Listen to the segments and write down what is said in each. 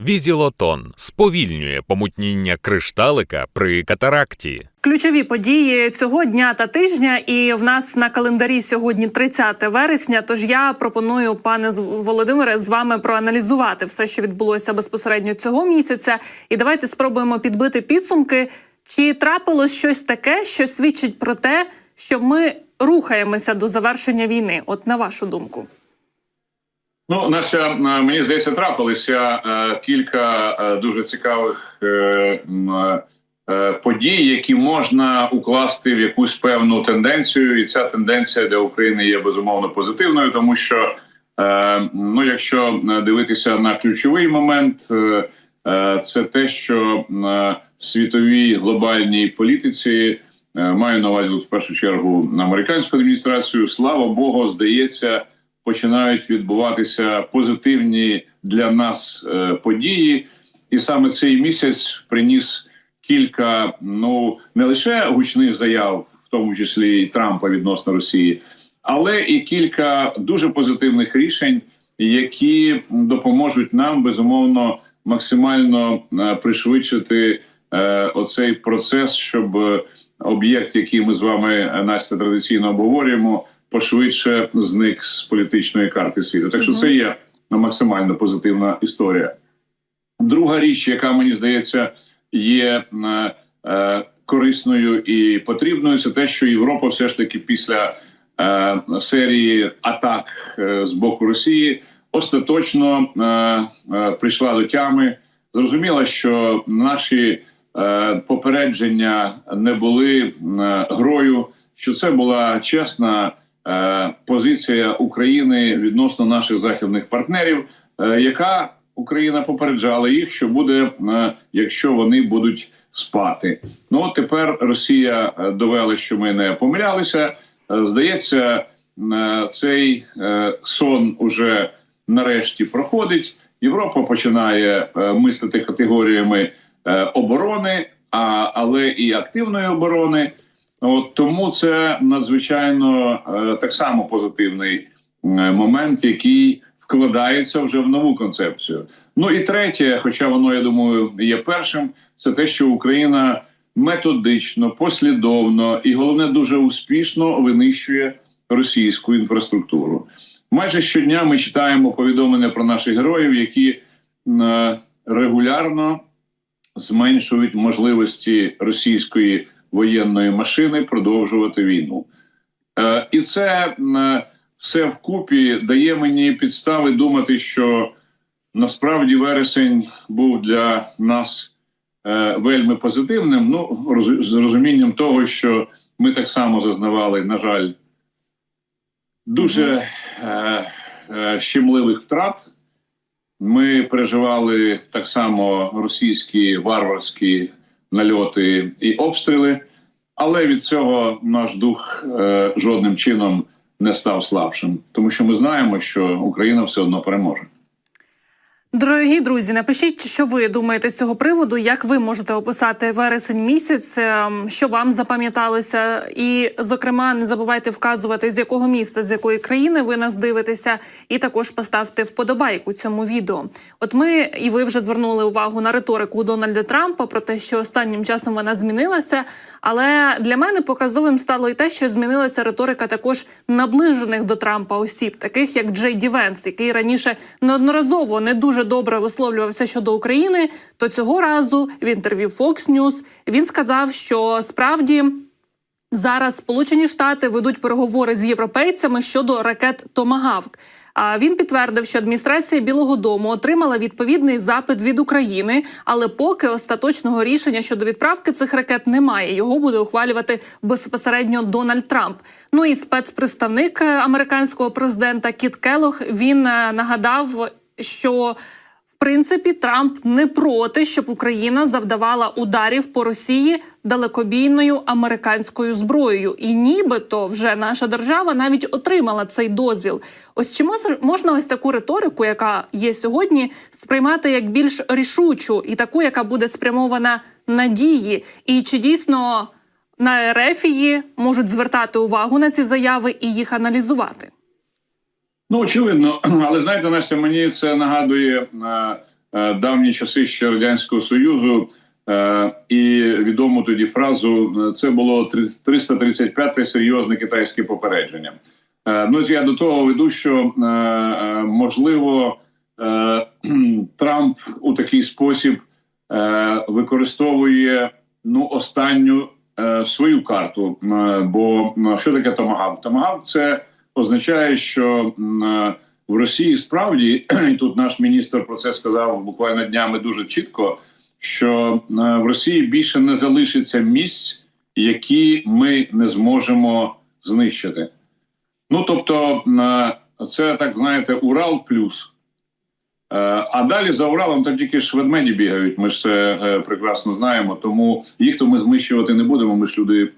Візілотон сповільнює помутніння кришталика при катаракті. Ключові події цього дня та тижня, і в нас на календарі сьогодні 30 вересня. Тож я пропоную, пане Володимире, з вами проаналізувати все, що відбулося безпосередньо цього місяця. І давайте спробуємо підбити підсумки. Чи трапилось щось таке, що свідчить про те, що ми рухаємося до завершення війни? От на вашу думку. Ну, Настя, е, мені здається, трапилися е, кілька е, дуже цікавих подій, які можна укласти в якусь певну тенденцію, і ця тенденція для України є безумовно позитивною, тому що ну, якщо дивитися на ключовий момент, це те, що в світовій глобальній політиці маю на увазі в першу чергу американську адміністрацію, слава Богу, здається починають відбуватися позитивні для нас е, події, і саме цей місяць приніс кілька ну не лише гучних заяв, в тому числі і Трампа відносно Росії, але і кілька дуже позитивних рішень, які допоможуть нам безумовно максимально е, пришвидшити е, оцей процес, щоб об'єкт, який ми з вами Настя традиційно обговорюємо, пошвидше зник з політичної карти світу. Так що це є максимально позитивна історія. Друга річ, яка мені здається є е, е, корисною і потрібною, це те, що Європа все ж таки після е, серії атак е, з боку Росії остаточно е, е, прийшла до тями. Зрозуміла, що наші е, попередження не були е, грою, що це була чесна позиція України відносно наших західних партнерів, е, яка Україна попереджала їх, що буде, е, якщо вони будуть спати. Ну от тепер Росія е, довела, що ми не помилялися. Е, Здається, е, цей е, сон уже нарешті проходить. Європа починає е, мислити категоріями е, оборони, але і активної оборони. От тому це надзвичайно е, так само позитивний е, момент, який вкладається вже в нову концепцію. Ну і третє, хоча воно я думаю є першим, це те, що Україна методично, послідовно і головне дуже успішно винищує російську інфраструктуру. Майже щодня ми читаємо повідомлення про наших героїв, які е, регулярно зменшують можливості російської воєнної машини продовжувати війну. Е, і це е, все вкупі дає мені підстави думати, що насправді вересень був для нас е, вельми позитивним. Ну роз- з розумінням того, що ми так само зазнавали, на жаль, дуже е, е, щемливих втрат. Ми переживали так само російські варварські нальоти і обстріли, але від цього наш дух е, жодним чином не став слабшим, тому що ми знаємо, що Україна все одно переможе. Дорогі друзі, напишіть, що ви думаєте з цього приводу, як ви можете описати вересень місяць, ем, що вам запам'яталося, і, зокрема, не забувайте вказувати, з якого міста, з якої країни ви нас дивитеся, і також поставте вподобайку цьому відео. От ми і ви вже звернули увагу на риторику Дональда Трампа про те, що останнім часом вона змінилася. Але для мене показовим стало і те, що змінилася риторика також наближених до Трампа осіб, таких як Джей Ді Венс, який раніше неодноразово не дуже добре висловлювався щодо України. То цього разу в інтерв'ю Fox News він сказав, що справді. Зараз Сполучені Штати ведуть переговори з європейцями щодо ракет Томагавк. А він підтвердив, що адміністрація Білого Дому отримала відповідний запит від України, але поки остаточного рішення щодо відправки цих ракет немає. Його буде ухвалювати безпосередньо Дональд Трамп. Ну і спецпредставник американського президента Кіт Келох він е, нагадав, що принципі, Трамп не проти, щоб Україна завдавала ударів по Росії далекобійною американською зброєю, і нібито вже наша держава навіть отримала цей дозвіл. Ось чи мож- можна ось таку риторику, яка є сьогодні, сприймати як більш рішучу і таку, яка буде спрямована на дії, і чи дійсно на Ерефії можуть звертати увагу на ці заяви і їх аналізувати? Ну, очевидно, але знаєте, Настя, мені це нагадує е, е, давні часи ще радянського союзу. Е, і відому тоді фразу це було 335-те серйозне китайське попередження. Ну я до того веду, що можливо Трамп у такий спосіб використовує ну останню свою карту. Бо що таке томагавк? Томагавк це означає, що е, в Росії справді і тут наш міністр про це сказав буквально днями дуже чітко. Що е, в Росії більше не залишиться місць, які ми не зможемо знищити. Ну тобто, е, це так знаєте, Урал плюс. А далі за Уралом там тільки ж ведмеді бігають. Ми ж це прекрасно знаємо. Тому їх то ми знищувати не будемо. Ми ж люди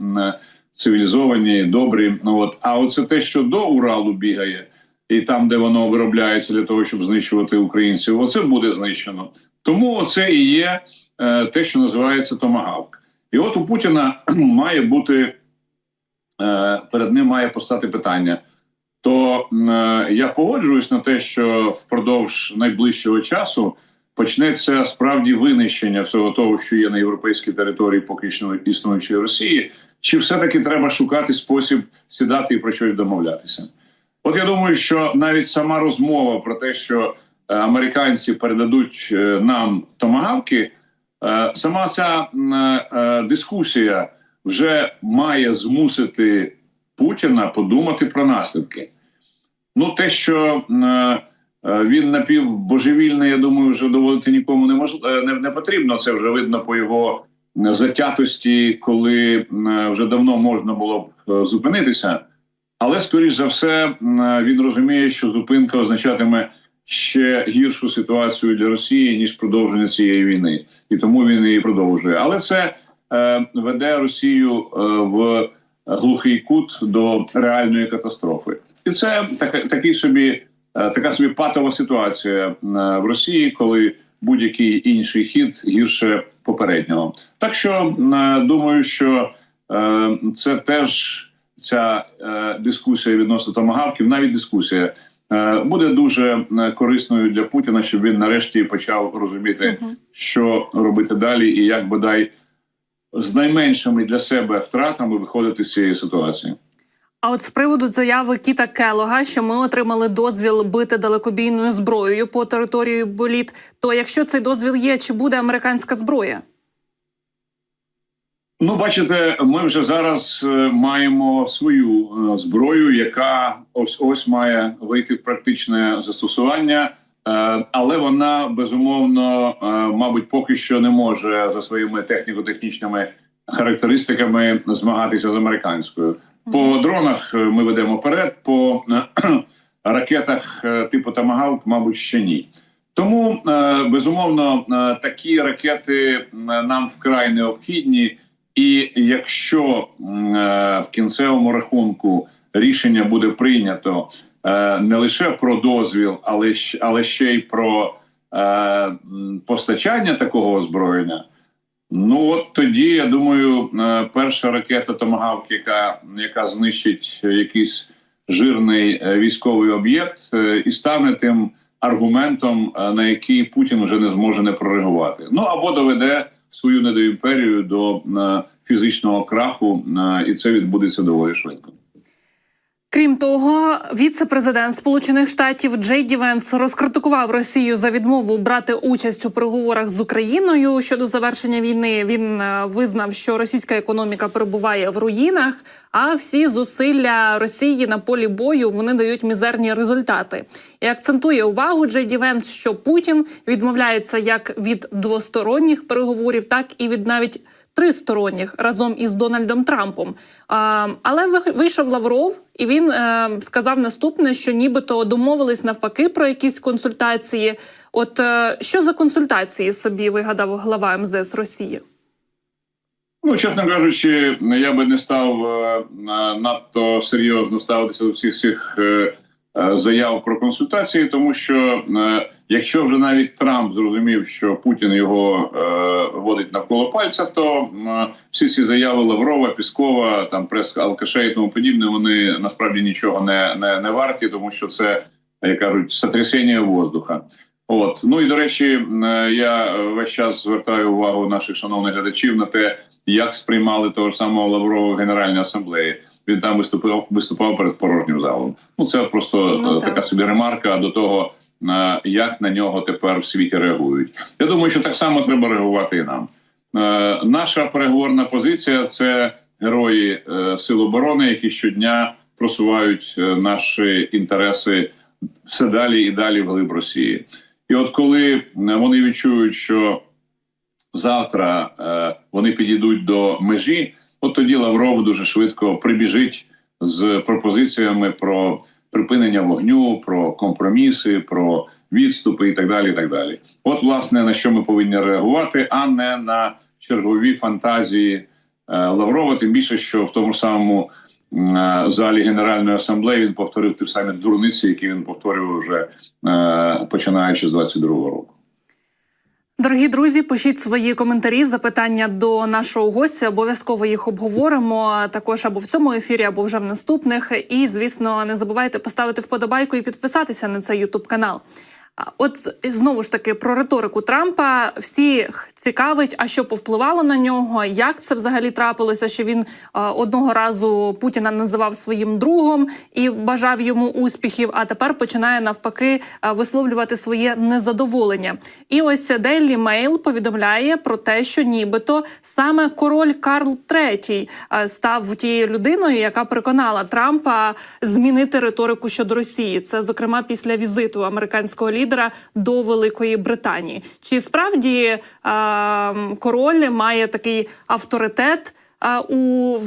цивілізовані, добрі. Ну от а оце те, що до Уралу бігає, і там, де воно виробляється для того, щоб знищувати українців, оце буде знищено. Тому це і є е, те, що називається томагавк. І от у Путіна має бути е, перед ним має постати питання. То е, я погоджуюсь на те, що впродовж найближчого часу почнеться справді винищення всього того, що є на європейській території, поки що існуючої Росії, чи все-таки треба шукати спосіб сідати і про щось домовлятися? От я думаю, що навіть сама розмова про те, що е, американці передадуть е, нам томагавки, е, сама ця дискусія вже має змусити Путіна подумати про наслідки. Ну, те, що він напівбожевільний, я думаю, вже доводити нікому не мож... не, не потрібно. Це вже видно по його затятості, коли е, вже давно можна було б е, зупинитися. Але, скоріш за все, е, він розуміє, що зупинка означатиме ще гіршу ситуацію для Росії ніж продовження цієї війни, і тому він її продовжує. Але це веде Росію в глухий кут до реальної катастрофи, і це така такий собі така собі патова ситуація в Росії, коли будь-який інший хід гірше попереднього. Так що е, думаю, що е, це теж ця е, дискусія відносно томагавків, навіть дискусія. Буде дуже корисною для Путіна, щоб він нарешті почав розуміти, що робити далі, і як бодай з найменшими для себе втратами виходити з цієї ситуації. А от з приводу заяви Кіта Келога, що ми отримали дозвіл бити далекобійною зброєю по території боліт, то якщо цей дозвіл є, чи буде американська зброя? Ну, бачите, ми вже зараз е, маємо свою е, зброю, яка ось ось має вийти в практичне застосування, е, але вона безумовно, мабуть, поки що не може за своїми техніко-технічними характеристиками змагатися з американською. По дронах е, ми ведемо вперед, по е, ракетах е, типу Тамагавк, мабуть, ще ні. Тому безумовно такі ракети нам вкрай необхідні. І якщо в кінцевому рахунку рішення буде прийнято не лише про дозвіл, але ще й про постачання такого озброєння, ну от тоді я думаю, е, перша ракета Томагавк, яка, яка знищить якийсь жирний е, військовий об'єкт, е, і стане тим аргументом, на який Путін вже не зможе не прореагувати. Ну або доведе свою недоімперію до фізичного краху, і це відбудеться доволі швидко. Крім того, віце-президент Сполучених Штатів Джей Ді Венс розкритикував Росію за відмову брати участь у переговорах з Україною щодо завершення війни. Він е, визнав, що російська економіка перебуває в руїнах, а всі зусилля Росії на полі бою вони дають мізерні результати. І акцентує увагу Джей Ді Венс, що Путін відмовляється як від двосторонніх переговорів, так і від навіть тристоронніх разом із Дональдом Трампом. Але ви- вийшов Лавров, і він е, сказав наступне: що нібито домовились навпаки про якісь консультації. От е, що за консультації собі вигадав глава МЗС Росії? Ну, чесно кажучи, я би не став е, надто серйозно ставитися до всіх цих заяв про консультації, тому що якщо вже навіть Трамп зрозумів, що Путін його е, водить навколо пальця, то е, всі ці заяви Лаврова, Піскова, там прес Алкаша і тому подібне, вони насправді нічого не, не, не варті, тому що це, як кажуть, сотрясіння воздуха. От ну і до речі, е, я весь час звертаю увагу наших шановних глядачів на те, як сприймали того ж самого Лаврова в Генеральній асамблеї. Він там виступав виступав перед порожнім залом. Ну це просто Ну, е, так. така собі ремарка до того, як на нього тепер в світі реагують. Я думаю, що так само треба реагувати і нам. Е, наша переговорна позиція це герої е, Сил оборони, які щодня просувають е, наші інтереси все далі і далі в глиб Росії. І от коли вони відчують, що завтра вони підійдуть до межі, от тоді Лавров дуже швидко прибіжить з пропозиціями про припинення вогню, про компроміси, про відступи і так далі. І так далі. От, власне, на що ми повинні реагувати, а не на чергові фантазії е, Лаврова. Тим більше, що в тому ж самому е, залі Генеральної асамблеї він повторив ті самі дурниці, які він повторював вже е, починаючи з 22-го року. Дорогі друзі, пишіть свої коментарі, запитання до нашого гостя. Обов'язково їх обговоримо також або в цьому ефірі, або вже в наступних. І звісно, не забувайте поставити вподобайку і підписатися на цей Ютуб канал. От знову ж таки про риторику Трампа всіх цікавить, а що повпливало на нього, як це взагалі трапилося, що він одного разу Путіна називав своїм другом і бажав йому успіхів, а тепер починає навпаки висловлювати своє незадоволення. І ось Daily Mail повідомляє про те, що нібито саме король Карл III став тією людиною, яка переконала Трампа змінити риторику щодо Росії. Це зокрема після візиту американського лідера до Великої Британії. Чи справді е, король має такий авторитет? е, У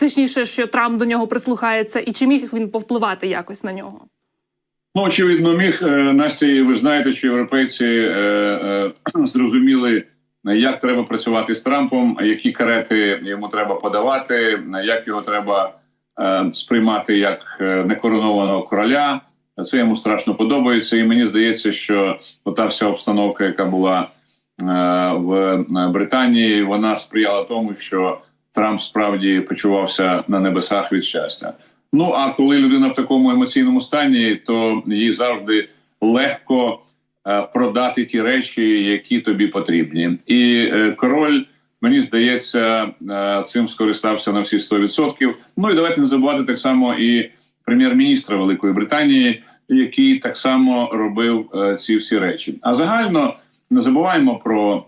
точніше, що Трамп до нього прислухається, і чи міг він повпливати якось на нього? Ну, очевидно, міг Е, Настя. Ви знаєте, що європейці е, е, зрозуміли, як треба працювати з Трампом, які карети йому треба подавати, як його треба е, сприймати як е, некоронованого короля. Це йому страшно подобається, і мені здається, що ота вся обстановка, яка була е, в е, Британії, вона сприяла тому, що Трамп справді почувався на небесах від щастя. Ну а коли людина в такому емоційному стані, то їй завжди легко е, продати ті речі, які тобі потрібні. І король, мені здається, цим скористався на всі 100%. Ну і давайте не забувати так само і прем'єр-міністра Великої Британії, який так само робив е, ці всі речі. А загально не забуваємо про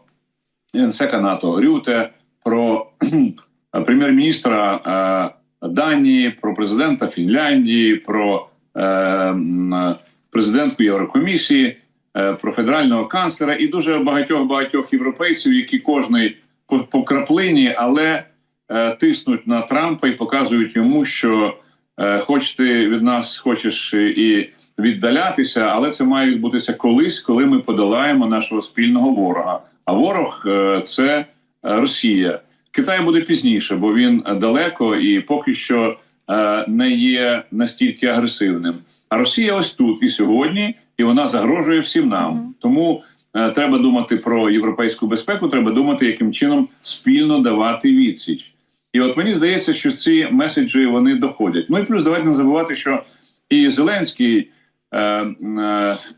генсека НАТО Рюте, про прем'єр-міністра е, Данії, про президента Фінляндії, про е, президентку Єврокомісії, про федерального канцлера і дуже багатьох багатьох європейців, які кожний по, краплині, але тиснуть на Трампа і показують йому, що хоч ти від нас хочеш і віддалятися, але це має відбутися колись, коли ми подолаємо нашого спільного ворога. А ворог е, це е, Росія. Китай буде пізніше, бо він далеко і поки що е, не є настільки агресивним. А Росія ось тут і сьогодні, і вона загрожує всім нам. Тому треба думати про європейську безпеку. Треба думати, яким чином спільно давати відсіч. І от мені здається, що ці меседжі вони доходять. Ну і плюс давайте не забувати, що і Зеленський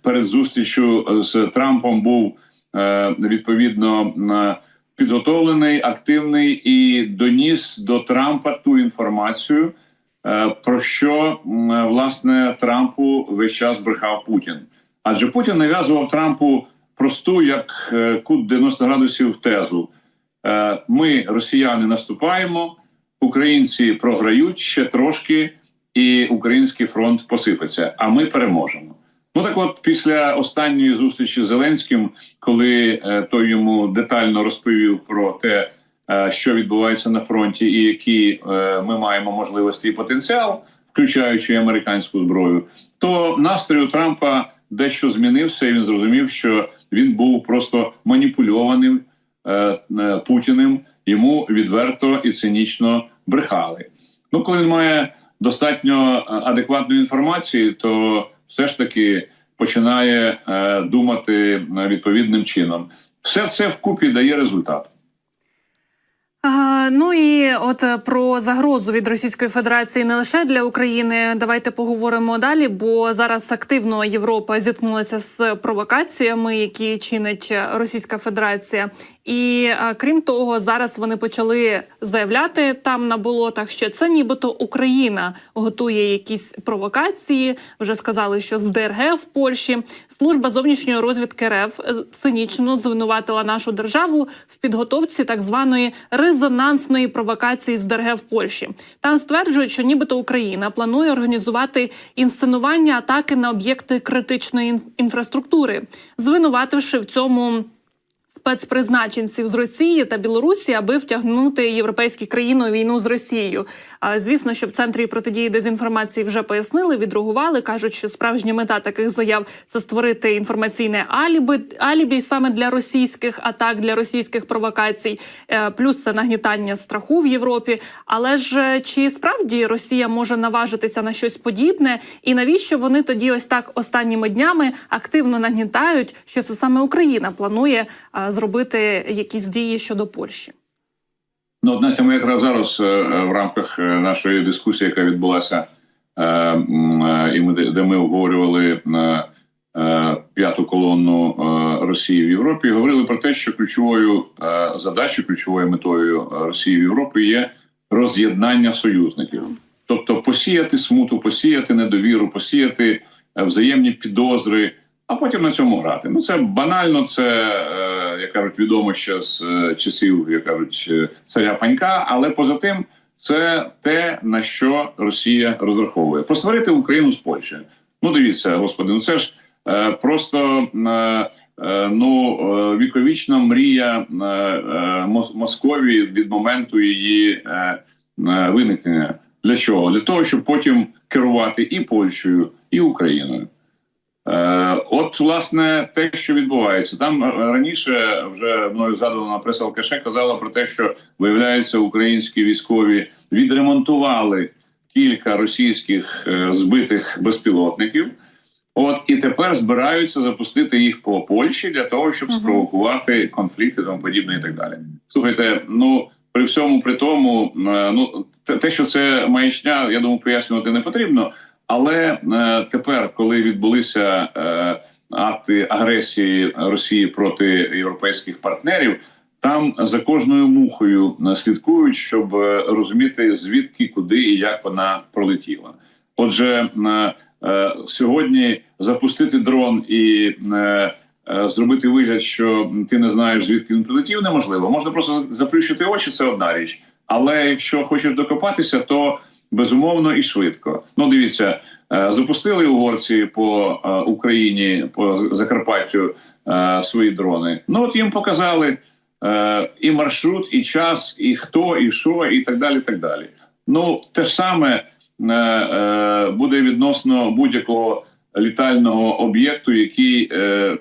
перед зустрічю з Трампом був е, відповідно е, підготовлений, активний і доніс до Трампа ту інформацію, е, про що власне Трампу весь час брехав Путін. Адже Путін нав'язував Трампу просту, як е, кут 90 градусів тезу. Е, Ми, росіяни, наступаємо, українці програють ще трошки, і український фронт посипеться. А ми переможемо. Ну так, от, після останньої зустрічі з Зеленським, коли е, той йому детально розповів про те, е, що відбувається на фронті, і які е, ми маємо можливості і потенціал, включаючи американську зброю, то настрій у Трампа дещо змінився, і він зрозумів, що він був просто маніпульованим Путіним. Йому відверто і цинічно брехали. Ну, коли він має достатньо е, адекватної інформації, то все ж таки починає е, думати е, відповідним чином. Все це вкупі дає результат. Ну і от е, про загрозу від Російської Федерації не лише для України. Давайте поговоримо далі, бо зараз активно Європа зіткнулася з провокаціями, які чинить е, Російська Федерація. І е, крім того, зараз вони почали заявляти там на болотах, що це нібито Україна готує якісь провокації. Вже сказали, що з ДРГ в Польщі служба зовнішньої розвідки РФ цинічно звинуватила нашу державу в підготовці так званої резонансної провокації з ДРГ в Польщі. Там стверджують, що нібито Україна планує організувати інсценування атаки на об'єкти критичної ін- інфраструктури, звинувативши в цьому спецпризначенців з Росії та Білорусі, аби втягнути європейські країни у війну з Росією. Звісно, що в центрі протидії дезінформації вже пояснили, відреагували. кажуть, що справжня мета таких заяв це створити інформаційне алібі, алібі саме для російських атак, для російських провокацій. Е, Плюс це нагнітання страху в Європі. Але ж е, чи справді Росія може наважитися на щось подібне? І навіщо вони тоді ось так останніми днями активно нагнітають, що це саме Україна планує е, зробити якісь дії щодо Польщі? Ну, Настя, ми якраз зараз е, в рамках е, нашої дискусії, яка відбулася, е, е, і ми де ми обговорювали е, е, п'яту колонну е, Росії в Європі, говорили про те, що ключовою е, задачею, ключовою метою е, Росії в Європі є роз'єднання союзників, тобто посіяти смуту, посіяти недовіру, посіяти е, взаємні підозри. А потім на цьому грати. Ну це банально, це е, як кажуть, відомо ще з е, часів, як кажуть, е, царя панька. Але поза тим, це те на що Росія розраховує. Посварити Україну з Польщею. Ну дивіться, господи, ну це ж е, просто е, ну віковічна мрія е, е, Мос- Московії від моменту її е, е, виникнення. Для чого? Для того, щоб потім керувати і Польщею, і Україною. Е, От, власне, те, що відбувається, там е, раніше вже мною згадувана преса Алкаше казала про те, що виявляється, українські військові відремонтували кілька російських е, збитих безпілотників. От і тепер збираються запустити їх по Польщі для того, щоб спровокувати конфлікти тому подібне і так далі. Слухайте, ну при всьому при тому, ну те, що це маячня, я думаю, пояснювати не потрібно. Але е, тепер, коли відбулися е, акти агресії Росії проти європейських партнерів, там за кожною мухою слідкують, щоб е, розуміти звідки, куди і як вона пролетіла. Отже, сьогодні запустити дрон і зробити вигляд, що ти не знаєш звідки він прилетів, неможливо. Можна просто заплющити очі, це одна річ. Але якщо хочеш докопатися, то безумовно і швидко. Ну, дивіться, е, запустили угорці по е, Україні, по Закарпаттю е, свої дрони. Ну от їм показали і маршрут, і час, і хто, і що, і так далі. так далі. Ну, те ж саме буде відносно будь-якого літального об'єкту, який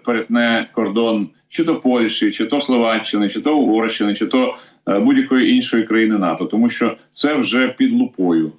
перетне кордон чи то Польщі, чи то Словаччини, чи то Угорщини, чи то будь-якої іншої країни НАТО, тому що це вже під лупою.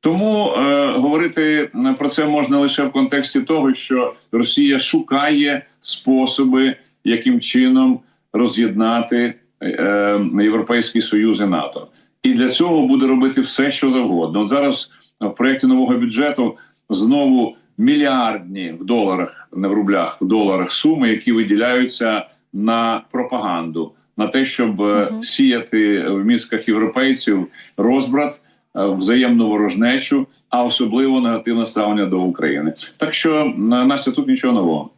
Тому е, говорити про це можна лише в контексті того, що Росія шукає способи, яким чином роз'єднати е, Європейський Союз і НАТО, і для цього буде робити все, що завгодно. От зараз в проєкті нового бюджету знову мільярдні в доларах, не в рублях, в доларах суми, які виділяються на пропаганду, на те, щоб е, Мгм. сіяти в мізках європейців розбрат, е, взаємну ворожнечу, а особливо негативне ставлення до України. Так що на- Настя, тут нічого нового.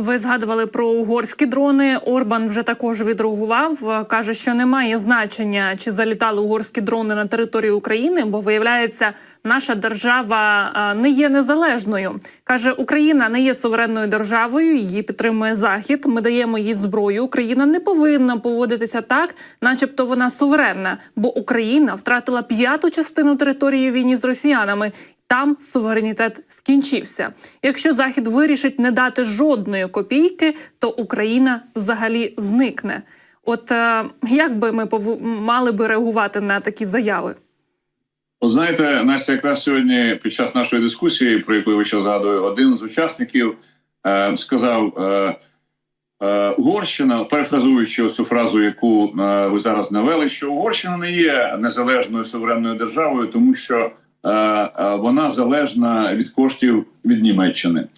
Ви згадували про угорські дрони. Орбан вже також відреагував. каже, що немає значення, чи залітали угорські дрони на територію України, бо виявляється, наша держава е, не є незалежною. каже, Україна не є суверенною державою. Її підтримує Захід. Ми даємо їй зброю. Україна не повинна поводитися так, начебто вона суверенна, бо Україна втратила п'яту частину території війні з росіянами. Там суверенітет скінчився. Якщо Захід вирішить не дати жодної копійки, то Україна взагалі зникне. От е, як би ми мали би реагувати на такі заяви? От знаєте, Настя, якраз сьогодні під час нашої дискусії, про яку я ще згадую, один з учасників е, сказав: е, е, Угорщина, перефразуючи цю фразу, яку е, ви зараз навели, що Угорщина не є незалежною суверенною державою, тому що вона залежна від коштів від Німеччини.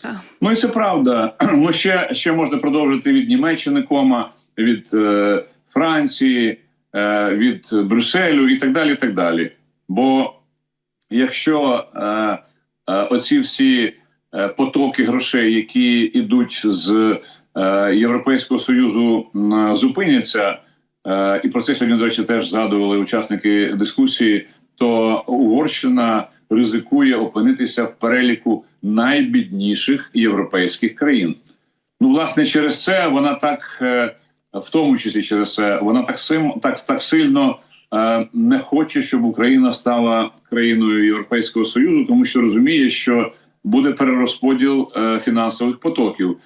Ну і це правда. Ну ще, ще можна продовжити від Німеччини, кома від е, Франції, е, від Брюсселю і так далі. І так далі. Бо якщо е, е, оці всі е, потоки грошей, які йдуть з е, Європейського союзу, зупиняться, е, і про це сьогодні, до речі, теж згадували учасники дискусії, то Угорщина ризикує опинитися в переліку найбідніших європейських країн. Ну, власне, через це вона так, е, в тому числі через це, вона так сим так, так сильно е, не хоче, щоб Україна стала країною Європейського союзу, тому що розуміє, що буде перерозподіл е, фінансових потоків.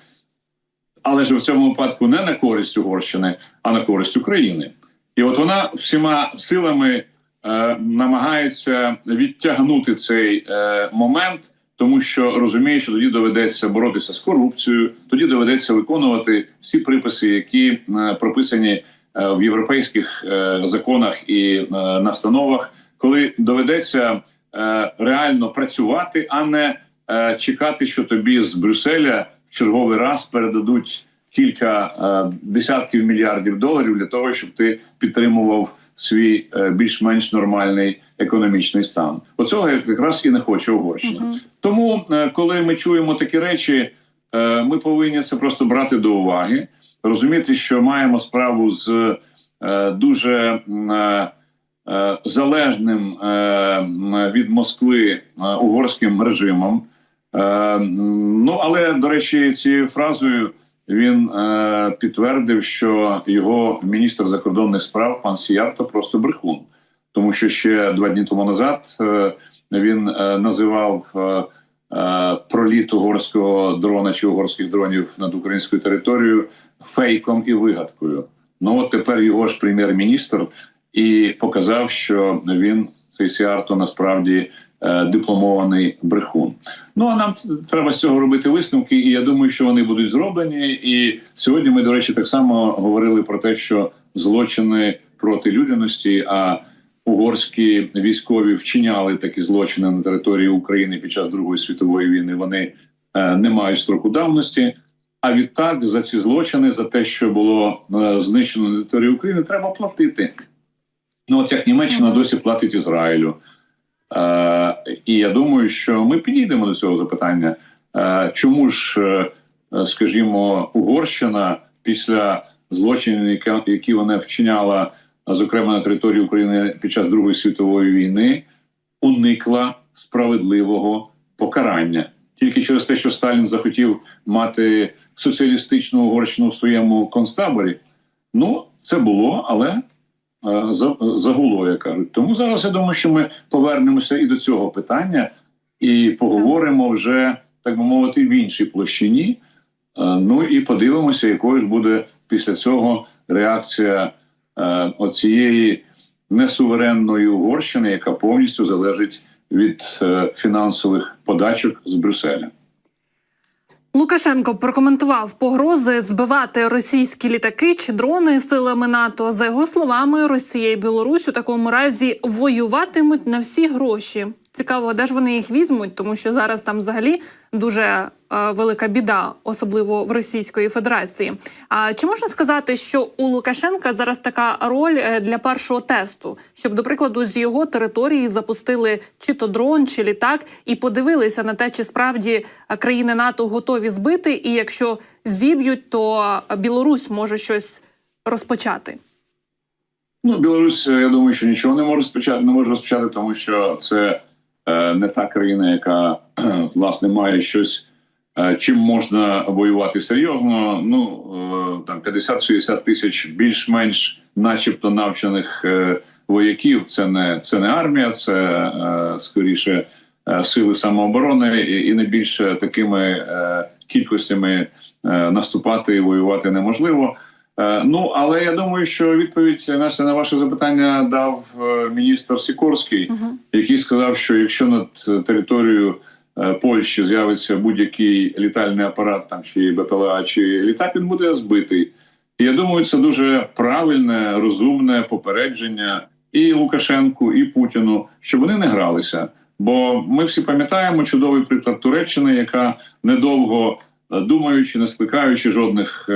Але ж в цьому випадку не на користь Угорщини, а на користь України. І от вона всіма силами е, намагається відтягнути цей е, момент, тому що розуміє, що тоді доведеться боротися з корупцією, тоді доведеться виконувати всі приписи, які е, прописані в європейських законах і настановах, коли доведеться реально працювати, а не чекати, що тобі з Брюсселя в черговий раз передадуть кілька десятків мільярдів доларів для того, щоб ти підтримував свій е, більш-менш нормальний економічний стан. Оцього якраз і не хоче Угорщина. Мгм. Тому, е, коли ми чуємо такі речі, е, ми повинні це просто брати до уваги, розуміти, що маємо справу з дуже залежним від Москви угорським режимом. Ну але до речі, цією фразою він е, підтвердив, що його міністр закордонних справ пан Сіярто просто брехун, тому що ще два дні тому назад е, він е, називав е, е, проліт угорського дрона чи угорських дронів над українською територією фейком і вигадкою. Ну от тепер його ж прем'єр-міністр і показав, що він цей Сіарто насправді дипломований брехун. Ну а нам треба з цього робити висновки, і я думаю, що вони будуть зроблені. І сьогодні ми, до речі, так само говорили про те, що злочини проти людяності, а угорські військові вчиняли такі злочини на території України під час Другої світової війни. Вони е, не мають строку давності. А відтак за ці злочини, за те, що було е, знищено на території України, треба платити. Ну, от як Німеччина досі платить Ізраїлю. Е, і я думаю, що ми підійдемо до цього запитання. Е, чому ж, е, скажімо, Угорщина після злочинів, які, вона вчиняла, зокрема на території України під час Другої світової війни, уникла справедливого покарання тільки через те, що Сталін захотів мати соціалістичну Угорщину в своєму концтаборі. Ну, це було, але загуло, як кажуть. Тому зараз я думаю, що ми повернемося і до цього питання, і поговоримо вже, так би мовити, в іншій площині. Е, Ну і подивимося, якою ж буде після цього реакція е, оцієї несуверенної Угорщини, яка повністю залежить від е, фінансових подачок з Брюсселя. Лукашенко прокоментував погрози збивати російські літаки чи дрони силами НАТО. За його словами, Росія і Білорусь у такому разі воюватимуть на всі гроші. Цікаво, де ж вони їх візьмуть, тому що зараз там взагалі дуже е, велика біда, особливо в Російської Федерації. А чи можна сказати, що у Лукашенка зараз така роль е, для першого тесту, щоб, до прикладу, з його території запустили чи то дрон, чи літак, і подивилися на те, чи справді е, країни НАТО готові збити, і якщо зіб'ють, то Білорусь може щось розпочати. Ну, Білорусь, е, я думаю, що нічого не може розпочати, не може розпочати, тому що це не та країна, яка власне має щось, е, чим можна воювати серйозно. Ну е, там 50-60 тисяч більш-менш, начебто, навчених е, вояків. Це не це не армія, це е, скоріше е, сили самооборони, і, не більше такими е, кількостями е, наступати і воювати неможливо. Е, Ну, але я думаю, що відповідь Настя, на ваше запитання дав е, міністр Сікорський, Угу. який сказав, що якщо над територією е, Польщі з'явиться будь-який літальний апарат, там чи БПЛА, чи літак, він буде збитий. І я думаю, це дуже правильне, розумне попередження і Лукашенку, і Путіну, щоб вони не гралися. Бо ми всі пам'ятаємо чудовий приклад Туреччини, яка недовго думаючи, не скликаючи жодних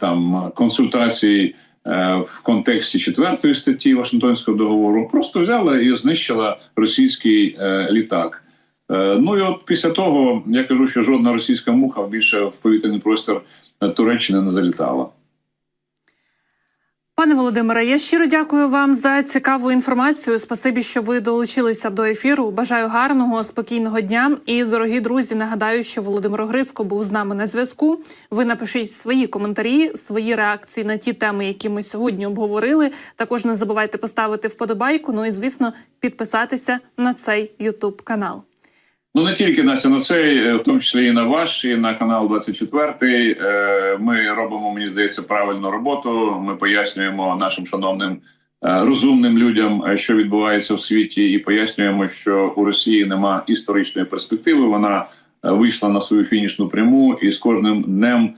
там консультацій е, в контексті четвертої статті Вашингтонського договору, просто взяла і знищила російський е, літак. Е, Ну і от після того я кажу, що жодна російська муха більше в повітряний простір е, Туреччини не залітала. Пане Володимире, я щиро дякую вам за цікаву інформацію. Спасибі, що ви долучилися до ефіру. Бажаю гарного, спокійного дня. І, дорогі друзі, нагадаю, що Володимир Огризко був з нами на зв'язку. Ви напишіть свої коментарі, свої реакції на ті теми, які ми сьогодні обговорили. Також не забувайте поставити вподобайку. Ну і звісно, підписатися на цей Ютуб канал. Ну не тільки Настя, на цей, е, в тому числі і на ваш, і на канал 24. Е, Ми робимо, мені здається, правильну роботу. Ми пояснюємо нашим шановним е, розумним людям, що відбувається в світі, і пояснюємо, що у Росії нема історичної перспективи. Вона вийшла на свою фінішну пряму, і з кожним днем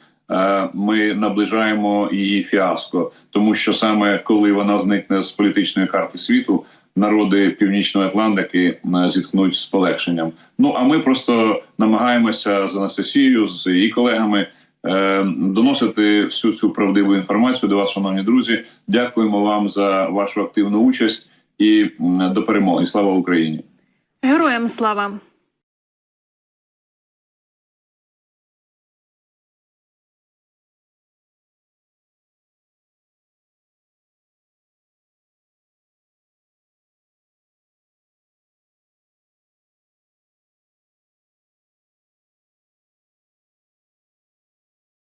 ми наближаємо її фіаско, тому що саме коли вона зникне з політичної карти світу народи Північної Атлантики зітхнуть зіткнуть з полегшенням. Ну а ми просто намагаємося з Анастасією, з її колегами е, доносити всю цю правдиву інформацію до вас, шановні друзі. Дякуємо вам за вашу активну участь і до перемоги. Слава Україні! Героям слава!